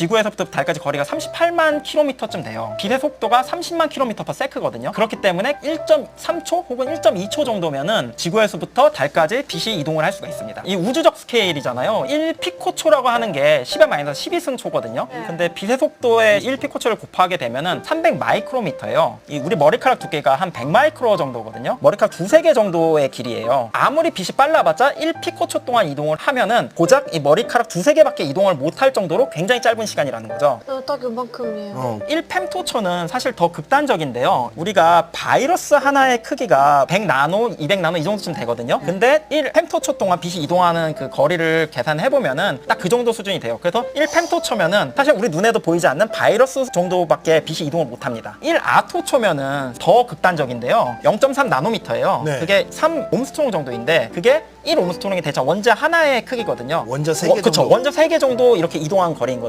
지구에서부터 달까지 거리가 38만 킬로미터쯤 돼요. 빛의 속도가 30만 킬로미터 per 세크거든요. 그렇기 때문에 1.3초 혹은 1.2초 정도면은 지구에서부터 달까지 빛이 이동을 할 수가 있습니다. 이 우주적 스케일이잖아요. 1피코초라고 하는 게 10의 마이너스 12승초거든요. 네. 근데 빛의 속도에 1피코초를 곱하게 되면은 300 마이크로미터예요. 이 우리 머리카락 두께가 한 100 마이크로 정도거든요. 머리카락 두세 개 정도의 길이에요. 아무리 빛이 빨라봤자 1피코초 동안 이동을 하면은 고작 이 머리카락 두세 개밖에 이동을 못할 정도로 굉장히 짧은 시간이라는 거죠. 어, 딱 요만큼이에요. 어. 1펨토초는 사실 더 극단적인데요. 우리가 바이러스 하나의 크기가 100나노, 200나노 이 정도쯤 되거든요. 근데 1펨토초 동안 빛이 이동하는 그 거리를 계산해보면은 딱 그 정도 수준이 돼요. 그래서 1펨토초면은 사실 우리 눈에도 보이지 않는 바이러스 정도밖에 빛이 이동을 못 합니다. 1아토초면은 더 극단적인데요. 0.3 나노미터예요. 네. 그게 3 옴스트롱 정도인데 그게 1 옴스트롱이 대체 원자 하나의 크기거든요. 원자 세개 그쵸. 정도. 원자 세개 정도 이렇게 이동한 거리인 거죠.